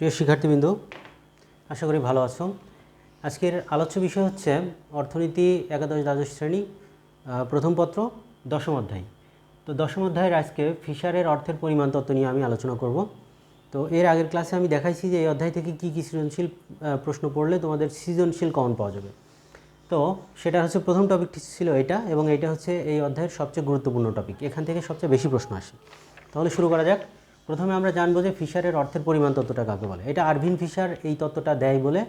প্রিয় শিক্ষার্থীবৃন্দ, আশা করি ভালো আছো। আজকের আলোচ্য বিষয় হচ্ছে অর্থনীতি, একাদশ, দ্বাদশ শ্রেণি প্রথম পত্র, দশম অধ্যায়। তো দশম অধ্যায়ের আজকে ফিশারের অর্থের পরিমাণ তত্ত্ব নিয়ে আমি আলোচনা করব। তো এর আগের ক্লাসে আমি দেখাইছি যে এই অধ্যায় থেকে কী কী সৃজনশীল প্রশ্ন পড়লে তোমাদের সৃজনশীল কমন পাওয়া যাবে। তো সেটা হচ্ছে প্রথম টপিকটি ছিল এটা এবং এটা হচ্ছে এই অধ্যায়ের সবচেয়ে গুরুত্বপূর্ণ টপিক এখান থেকে সবচেয়ে বেশি প্রশ্ন আসে। তাহলে শুরু করা যাক। প্রথমে আমরা জানব যে ফিশারের অর্থের পরিমাণ তত্ত্বটা কাকে বলে। এটা আরভিন ফিশার এই তত্ত্বটা দেয় বলে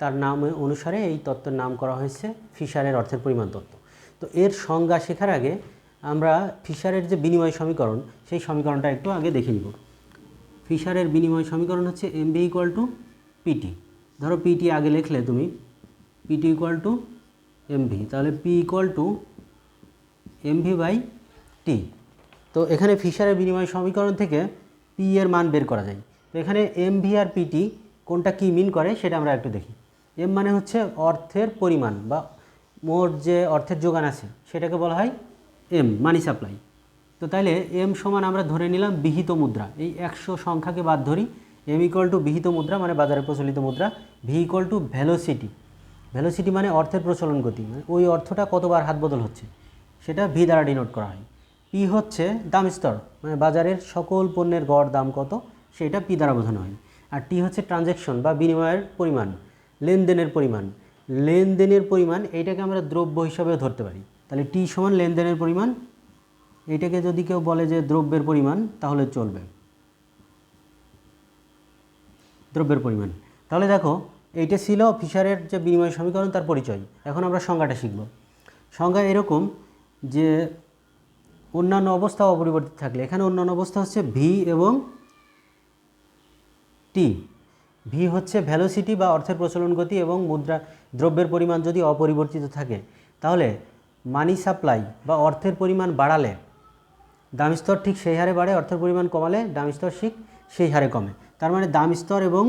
তার নাম অনুসারে এই তত্ত্বের নাম করা হয়েছে ফিশারের অর্থের পরিমাণ তত্ত্ব। তো এর সংজ্ঞা শেখার আগে আমরা ফিশারের যে বিনিময় সমীকরণ, সেই সমীকরণটা একটু আগে দেখে নিব। ফিশারের বিনিময় সমীকরণ হচ্ছে M B equal to PT. ধরো পিটি আগে লিখলে তুমি, PT equal to M V, তাহলে P equal to M V by T. তো এখানে ফিশারের বিনিময় সমীকরণ থেকে পি এর মান বের করা যায়। তো এখানে এম ভি আর পিটি কোনটা কী মিন করে সেটা আমরা একটু দেখি। এম মানে হচ্ছে অর্থের পরিমাণ বা মোট যে অর্থের যোগান আছে, সেটাকে বলা হয় এম মানি সাপ্লাই তো তাইলে এম সমান আমরা ধরে নিলাম বিহিত মুদ্রা। এই একশো সংখ্যাকে বাদ ধরি এম ইকুয়াল টু বিহিত মুদ্রা মানে বাজারে প্রচলিত মুদ্রা V equal to velocity velocity মানে অর্থের প্রচলন গতি মানে ওই অর্থটা কতবার হাত বদল হচ্ছে, সেটা ভি দ্বারা ডিনোট করা হয়। পি হচ্ছে দাম স্তর মানে বাজারের সকল পণ্যের গড় দাম কত, সেটা পি দ্বারা বোঝানো হয়। আর টি হচ্ছে ট্রানজ্যাকশন বা বিনিময়ের পরিমাণ, লেনদেনের পরিমাণ। লেনদেনের পরিমাণ এইটাকে আমরা দ্রব্য হিসাবেও ধরতে পারি। তাহলে টি সমান লেনদেনের পরিমাণ এইটাকে যদি কেউ বলে যে দ্রব্যের পরিমাণ, তাহলে চলবে। দ্রব্যের পরিমাণ। তাহলে দেখো, এইটা ছিল ফিশারের যে বিনিময় সমীকরণ, তার পরিচয়। এখন আমরা সংজ্ঞাটা শিখব। সংজ্ঞা এরকম যে অন্যান্য অবস্থা অপরিবর্তিত থাকলে। এখানে অন্যান্য অবস্থা হচ্ছে ভি এবং টি ভি হচ্ছে ভ্যালোসিটি বা অর্থের প্রচলন গতি এবং মুদ্রা দ্রব্যের পরিমাণ যদি অপরিবর্তিত থাকে, তাহলে মানি সাপ্লাই বা অর্থের পরিমাণ বাড়ালে দাম স্তর ঠিক সেই হারে বাড়ে, অর্থের পরিমাণ কমালে দাম স্তর ঠিক সেই হারে কমে। তার মানে দাম স্তর এবং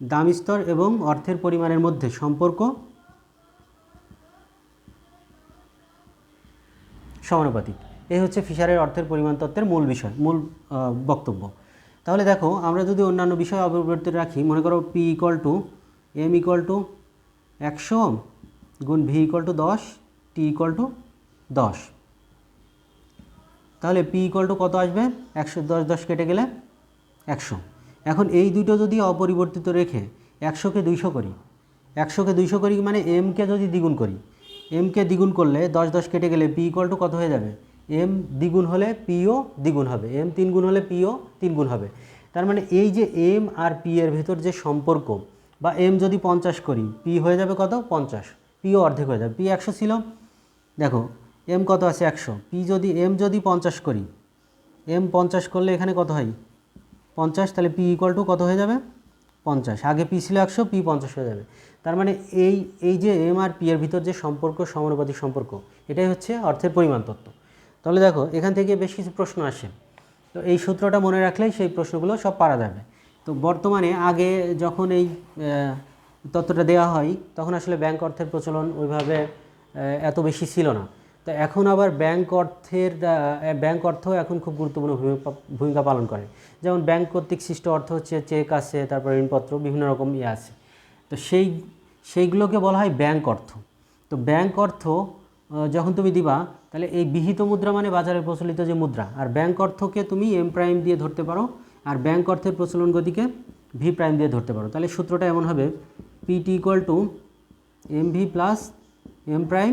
দাম স্তর এবং অর্থের পরিমাণের মধ্যে সম্পর্ক সমানুপাতিক। এই হচ্ছে ফিশারের অর্থের পরিমাণ তত্ত্বের মূল বিষয়, মূল বক্তব্য। তাহলে দেখো, আমরা যদি অন্যান্য বিষয় অপরিবর্তিত রাখি, মনে করো P equal to M equal to একশো গুণ ভি ইকুয়াল টু দশ টি ইকুয়াল টু দশ। তাহলে পি ইকুয়াল টু কত আসবে? একশো, দশ দশ কেটে গেলে একশো। এখন এই দুটো যদি অপরিবর্তিত রেখে একশোকে দুইশো করি, একশোকে দুইশো করি মানে এমকে যদি দ্বিগুণ করি এমকে দ্বিগুণ করলে দশ দশ কেটে গেলে পি ইকুয়াল টু কত হয়ে যাবে? এম দ্বিগুণ হলে পিও দ্বিগুণ হবে এম তিন গুণ হলে পিও তিন গুণ হবে। তার মানে এই যে এম আর পি এর ভেতর যে সম্পর্ক, বা এম যদি পঞ্চাশ করি পি হয়ে যাবে কত? পঞ্চাশ। পিও অর্ধেক হয়ে যাবে। পি একশো ছিল? দেখো এম কত আছে? একশো। পি যদি এম যদি পঞ্চাশ করি এম পঞ্চাশ করলে এখানে কত হয়? পঞ্চাশ, তাহলে পি ইকুয়াল টু কত হয়ে যাবে? পঞ্চাশ। আগে পি ছিল একশো পি পঞ্চাশ হয়ে যাবে। তার মানে এই এই যে এম আর পি এর ভিতর যে সম্পর্ক, সমানুপাতিক সম্পর্ক, এটাই হচ্ছে অর্থের পরিমাণ তত্ত্ব। তাহলে দেখো, এখান থেকে বেশ কিছু প্রশ্ন আসে। তো এই সূত্রটা মনে রাখলেই সেই প্রশ্নগুলো সব পারা যাবে। তো বর্তমানে আগে যখন এই তত্ত্বটা দেওয়া হয়, তখন আসলে ব্যাংক অর্থের প্রচলন ওইভাবে এত বেশি ছিল না। তো এখন আবার ব্যাংক অর্থের ব্যাংক অর্থ এখন খুব গুরুত্বপূর্ণ ভূমিকা- পালন করে। যেমন ব্যাংক কর্তৃক সৃষ্ট অর্থ হচ্ছে চেক আছে, তারপর ঋণপত্র, বিভিন্ন রকম ইয়ে আছে। তো সেই, সেইগুলোকে বলা হয় ব্যাংক অর্থ। তো ব্যাংক অর্থ যখন তুমি দিবা, তাহলে এই বিহিত মুদ্রা মানে বাজারে প্রচলিত যে মুদ্রা। আর ব্যাংক অর্থকে তুমি এম প্রাইম দিয়ে ধরতে পারো, আর ব্যাংক অর্থের প্রচলন গতিকে ভি প্রাইম দিয়ে ধরতে পারো। তাহলে সূত্রটা এমন হবে PT equal to M V plus M prime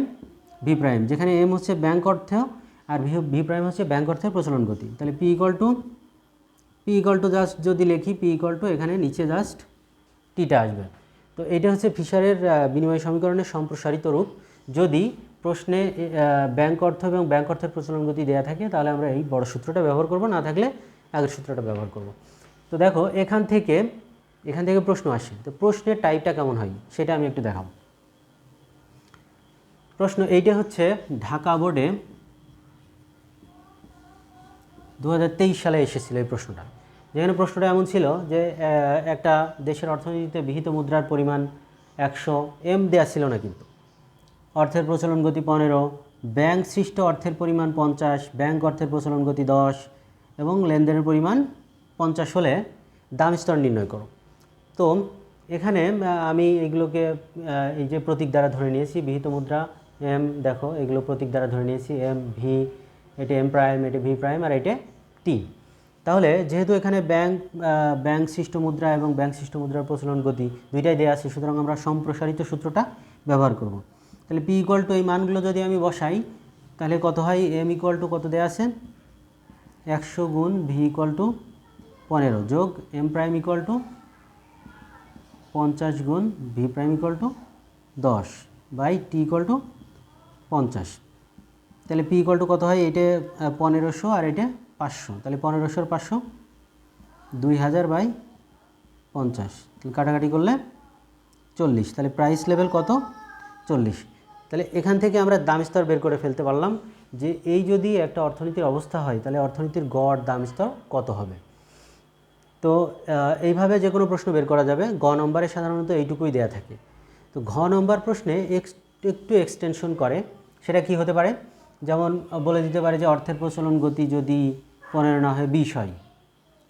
V prime যেখানে এম হচ্ছে ব্যাংক অর্থ আর ভি ভি প্রাইম হচ্ছে ব্যাংক অর্থের প্রচলন গতি। তাহলে P equal to P equal to just যদি লিখি পি ইকুয়াল টু এখানে নিচে জাস্ট টিটা আসবে। তো এটা হচ্ছে ফিশারের বিনিময় সমীকরণের সম্প্রসারিত রূপ। যদি প্রশ্নে ব্যাংক অর্থ এবং ব্যাংক অর্থের প্রচলন গতি দেওয়া থাকে, তাহলে আমরা এই বড় সূত্রটা ব্যবহার করব, না থাকলে আগের সূত্রটা ব্যবহার করব। তো দেখো, এখান থেকে এখান থেকে প্রশ্ন আসে। তো প্রশ্নের টাইপটা কেমন হয়, সেটা আমি একটু দেখাবো। প্রশ্ন এইটা হচ্ছে, ঢাকা বোর্ডে দু হাজার তেইশ সালে এসেছিল এই প্রশ্নটা। যেখানে প্রশ্নটা এমন ছিল যে একটা দেশের অর্থনীতিতে বিহিত মুদ্রার পরিমাণ একশো এম দেওয়া ছিল না কিন্তু। অর্থের প্রচলন গতি পনেরো, ব্যাংক সৃষ্ট অর্থের পরিমাণ পঞ্চাশ, ব্যাংক অর্থের প্রচলন গতি দশ এবং লেনদেনের পরিমাণ পঞ্চাশ হলে দাম স্তর নির্ণয় করো। তো এখানে আমি এগুলোকে এই যে প্রতীক দ্বারা ধরে নিয়েছি, বিহিত মুদ্রা, এম, দেখো, এগুলো প্রতীক দ্বারা ধরে নিয়েছি, এম, ভি, এটা এম প্রাইম, এটা ভি প্রাইম আর এটা টি। তাহলে যেহেতু এখানে ব্যাংক ব্যাংক সৃষ্ট মুদ্রা এবং ব্যাংক সৃষ্ট মুদ্রার প্রচলন গতি দুইটাই দেওয়া আছে, সুতরাং আমরা সম্প্রসারিত সূত্রটা ব্যবহার করব। তাহলে পি ইকুয়াল টু এই মানগুলো যদি আমি বসাই, তাহলে কত হয়? এম ইকুয়াল টু কত দেওয়া আছে? একশো গুণ ভি ইকুয়াল টু পনেরো যোগ এম প্রাইম ইকুয়াল টু পঞ্চাশ গুণ ভি প্রাইম ইকুয়াল টু দশ বাই টি ইকুয়াল টু পঞ্চাশ। তাহলে পি ইকুয়াল টু কত হয়? এটা পনেরোশো আর এটা পাঁচশো। তাহলে পনেরোশোর পাঁচশো দুই হাজার বাই পঞ্চাশ। তাহলে কাটাকাটি করলে চল্লিশ। তাহলে প্রাইস লেভেল কত? চল্লিশ। তাহলে এখান থেকে আমরা দাম স্তর বের করে ফেলতে পারলাম যে এই যদি একটা অর্থনীতির অবস্থা হয়, তাহলে অর্থনীতির গড়, দাম স্তর কত হবে? তো এইভাবে যে কোনো প্রশ্ন বের করা যাবে। গ নম্বরে সাধারণত এইটুকুই দেয়া থাকে। তো ঘ নম্বর প্রশ্নে এক্স, একটু এক্সটেনশন করে। সেটা কি হতে পারে? যেমন বলে দিতে পারে যে অর্থের প্রচলন গতি যদি পনেরো না হয় বিশ হয়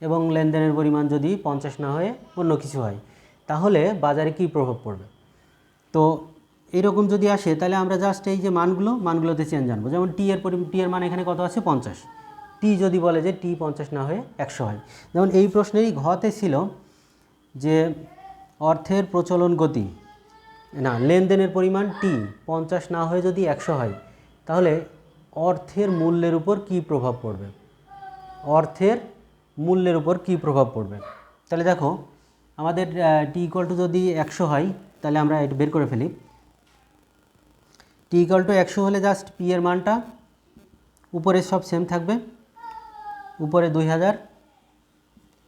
এবং লেনদেনের পরিমাণ যদি পঞ্চাশ না হয়ে অন্য কিছু হয়, তাহলে বাজারে কী প্রভাব পড়বে? তো এইরকম যদি আসে, তাহলে আমরা জাস্ট এই যে মানগুলো, মানগুলোতে চেঞ্জ আনব। যেমন টি এর পরি টি এর মান এখানে কত আছে? পঞ্চাশ। টি যদি বলে যে টি পঞ্চাশ না হয়ে একশো হয়। যেমন এই প্রশ্নেরই ঘতে ছিল যে অর্থের প্রচলন গতি, না, লেনদেনের পরিমাণ টি পঞ্চাশ না হয়ে যদি একশো হয়, তাহলে অর্থের মূল্যের উপর কী প্রভাব পড়বে? অর্থের মূল্যের উপর কী প্রভাব পড়বে? তাহলে দেখো, আমাদের টি ইকুয়াল টু যদি একশো হয়, তাহলে আমরা এটা বের করে ফেলি। টি ইকুয়াল টু একশো হলে জাস্ট পি এর মানটা উপরে সব সেম থাকবে, উপরে দুই হাজার।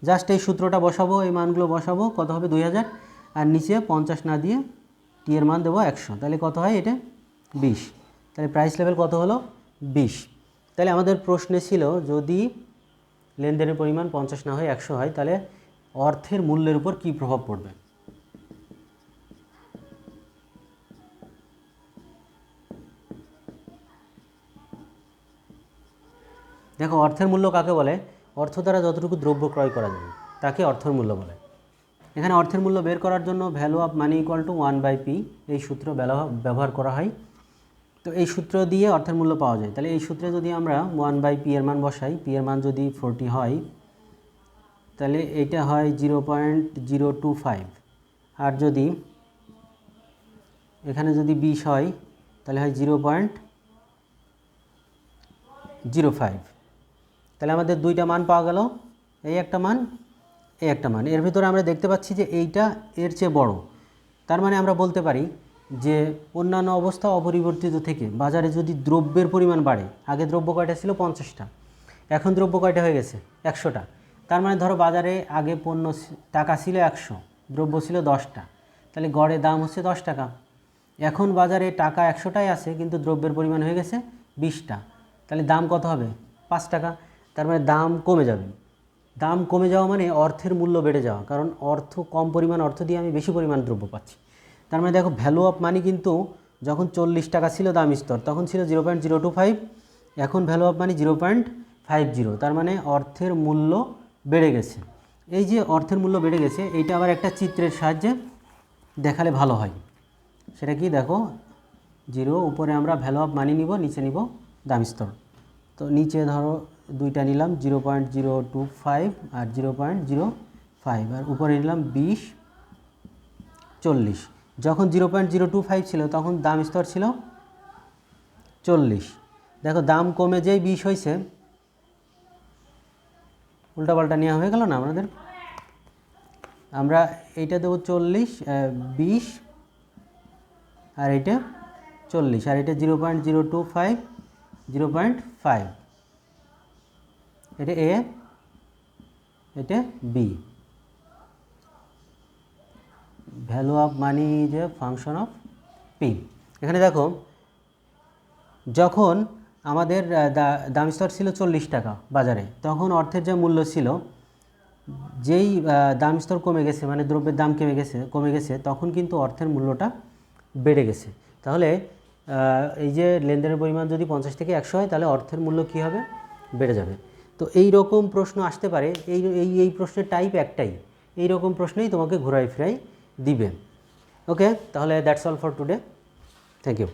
জাস্ট এই সূত্রটা বসাবো, এই মানগুলো বসাবো, কত হবে দুই হাজার? আর নিচে পঞ্চাশ না দিয়ে টি এর মান দেবো একশো। তাহলে কত হয় এটা? বিশ। তাহলে প্রাইস লেভেল কত হলো? বিশ। তাহলে আমাদের প্রশ্নে ছিল, যদি লেনদেনের পরিমাণ পঞ্চাশ না হয় একশো হয়, তাহলে অর্থের মূল্যের উপর কী প্রভাব পড়বে? দেখো, অর্থের মূল্য কাকে বলে? অর্থ দ্বারা যতটুকু দ্রব্য ক্রয় করা যায়, তাকে অর্থের মূল্য বলে। এখানে অর্থের মূল্য বের করার জন্য value of money equal to one by P এই সূত্র ব্যবহার- করা হয়। তো এই সূত্র দিয়ে অর্থের মূল্য পাওয়া যায়। তাহলে এই সূত্রে যদি আমরা ওয়ান বাই পি এর মান বসাই পি এর মান যদি ফোরটি হয়, তাহলে এটা হয় zero point zero two five আর যদি এখানে যদি বিশ হয়, তাহলে হয় জিরো পয়েন্ট জিরো ফাইভ তাহলে আমাদের দুইটা মান পাওয়া গেল। এই একটা মান, এই একটা মান। এর ভিতরে আমরা দেখতে পাচ্ছি যে এইটা এর চেয়ে বড়। তার মানে আমরা বলতে পারি যে অন্যান্য অবস্থা অপরিবর্তিত থেকে বাজারে যদি দ্রব্যের পরিমাণ বাড়ে, আগে দ্রব্য কয়টা ছিল? পঞ্চাশটা। এখন দ্রব্য কয়টা হয়ে গেছে? একশোটা। তার মানে ধরো বাজারে আগে পণ্য টাকা ছিল একশো, দ্রব্য ছিল দশটা। তাহলে গড়ে দাম হচ্ছে দশ টাকা। এখন বাজারে টাকা একশোটাই আছে, কিন্তু দ্রব্যের পরিমাণ হয়ে গেছে বিশটা। তাহলে দাম কত হবে? পাঁচ টাকা। তার মানে দাম কমে যাবে। দাম কমে যাওয়া মানে অর্থের মূল্য বেড়ে যাওয়া। কারণ অর্থ কম পরিমাণ অর্থ দিয়ে আমি বেশি পরিমাণ দ্রব্য পাচ্ছি। তার মানে দেখো ভ্যালু অফ মানি কিন্তু যখন চল্লিশ টাকা ছিল দাম স্তর, তখন ছিল zero point zero two five এখন value of money zero point five zero তার মানে অর্থের মূল্য বেড়ে গেছে। এই যে অর্থের মূল্য বেড়ে গেছে, এইটা আবার একটা চিত্রের সাহায্যে দেখালে ভালো হয়। সেটা কি? দেখো জিরো উপরে আমরা ভ্যালু অফ মানি নিব, নিচে নিব দাম স্তর। তো নিচে ধরো দুইটা নিলাম zero point zero two five আর জিরো পয়েন্ট জিরো ফাইভ আর উপরে নিলাম বিশ, চল্লিশ। যখন zero point zero two five ছিল, তখন দাম স্তর ছিল চল্লিশ। দেখো, দাম কমে যেই বিশ হয়েছে উল্টাপাল্টা নেওয়া হয়ে গেল না আমাদের? আমরা এইটা দেবো চল্লিশ বিশ, আর এইটা চল্লিশ। আর এটা zero point zero two five, zero point five. এটা এ এটা B value of money is a function of P এখানে দেখো, যখন আমাদের দাম স্তর ছিল চল্লিশ টাকা বাজারে, তখন অর্থের যে মূল্য ছিল, যেই দাম স্তর কমে গেছে মানে দ্রব্যের দাম কমে গেছে কমে গেছে, তখন কিন্তু অর্থের মূল্যটা বেড়ে গেছে। তাহলে এই যে লেনদেনের পরিমাণ যদি পঞ্চাশ থেকে একশো হয়, তাহলে অর্থের মূল্য কী হবে? বেড়ে যাবে। তো এই রকম প্রশ্ন আসতে পারে, এই এই এই প্রশ্নের টাইপ একটাই। এই রকম প্রশ্নেই তোমাকে ঘুরাই ফিরাই দিবে। ওকে তাহলে that's all for today thank you